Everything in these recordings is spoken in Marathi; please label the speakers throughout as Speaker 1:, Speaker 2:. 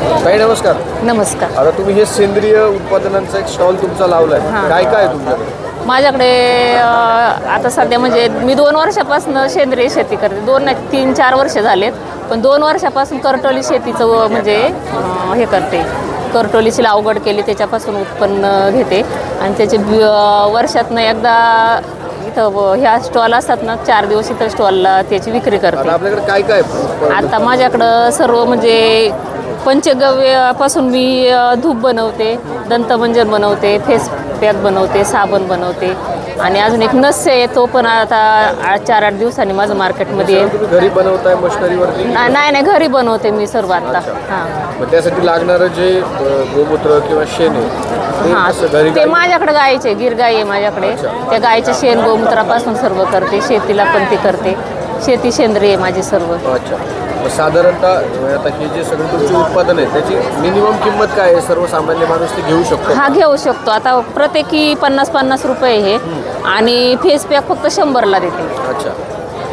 Speaker 1: ताई नमस्कार.
Speaker 2: नमस्कार.
Speaker 1: आता तुम्ही हे सेंद्रिय उत्पादनांचा एक स्टॉल तुमचा लावलाय.
Speaker 2: हां.
Speaker 1: काय काय आहे तुमच्याकडे?
Speaker 2: माझ्याकडे अ, आता सध्या म्हणजे मी दोन वर्षापासून सेंद्रिय शेती करते. दोन नाही तीन चार वर्ष झालेत. पण दोन वर्षापासून करटोली शेतीचं व म्हणजे अ, हे करते. करटोलीची लागवड केली त्याच्यापासून उत्पन्न घेते. आणि त्याचे बी- अ, वर्षातनं एकदा इथं व- ह्या स्टॉल असतात ना चार दिवस इथं स्टॉलला त्याची विक्री करते.
Speaker 1: आता आपल्याकडे काय काय आहे?
Speaker 2: आता माझ्याकडं सर्व म्हणजे पंचगव्यापासून मी धूप बनवते दंतमंजन बनवते फेस पॅक बनवते साबण बनवते. आणि अजून एक नस्य आहे तो पण आता चार आठ दिवसांनी माझं मार्केटमध्ये
Speaker 1: घरी बनवताय मशिनरीवरती?
Speaker 2: नाही नाही घरी बनवते मी सर्व आता. हां.
Speaker 1: त्यासाठी लागणारं जे गोमूत्र किंवा शेण आहे ते
Speaker 2: माझ्याकडे गायचे गिर गाय आहे माझ्याकडे. त्या गायच्या शेण गोमूत्रापासून सर्व करते शेतीला पण ते करते. शेती सेंद्रिय आहे माझी सर्व.
Speaker 1: मग साधारणतः आता हे जे सगळे तुमचे उत्पादन आहे त्याची मिनिमम किंमत काय आहे? सर्वसामान्य माणूस ते घेऊ शकतो.
Speaker 2: हा घेऊ शकतो. आता प्रत्येकी पन्नास पन्नास रुपये हे. आणि फेस पॅक फक्त शंभरला देते.
Speaker 1: अच्छा.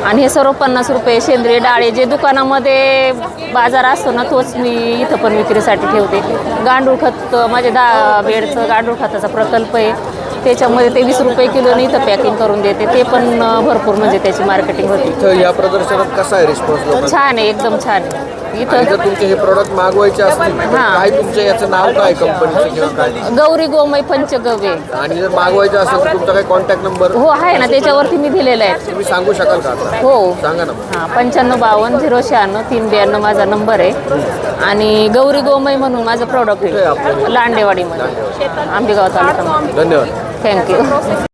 Speaker 2: आणि हे सर्व पन्नास रुपये सेंद्रिय डाळे जे दुकानामध्ये बाजार असतो ना तोच मी इथं पण विक्रीसाठी ठेवते. गांडूळ खत माझ्या दहा बेडचं गांडूळ खताचा प्रकल्प आहे. त्याच्यामध्ये ते वीस रुपये किलोने इथं पॅकिंग करून देते. ते पण भरपूर म्हणजे त्याची मार्केटिंग होती.
Speaker 1: इथं या प्रदर्शनात कसा आहे रिस्पॉन्स
Speaker 2: छान आहे एकदम छान आहे. इथं
Speaker 1: जर तुमचे हे प्रोडक्ट मागवायचे असतील तर
Speaker 2: हां.
Speaker 1: काय तुमच्या याचं नाव काय कंपनीचं किंवा काय?
Speaker 2: गौरी गोमय पंचगव्य.
Speaker 1: आणि जर मागवायचं असेल तर तुमचा काय कॉन्टॅक्ट नंबर
Speaker 2: हो आहे ना त्याच्यावरती मी दिलेलं आहे.
Speaker 1: तुम्ही सांगू शकाल का आता?
Speaker 2: हो.
Speaker 1: सांगा ना मग.
Speaker 2: हां पंच्याण्णव बावन्न झिरो शहाण्णव तीन ब्याण्णव माझा नंबर आहे. आणि गौरी गोमय म्हणून माझं प्रॉडक्ट
Speaker 1: कुठे आहे
Speaker 2: आहे? लांडेवाडीमध्ये. आंबेगाव तालुका
Speaker 1: धन्यवाद.
Speaker 2: Thank you.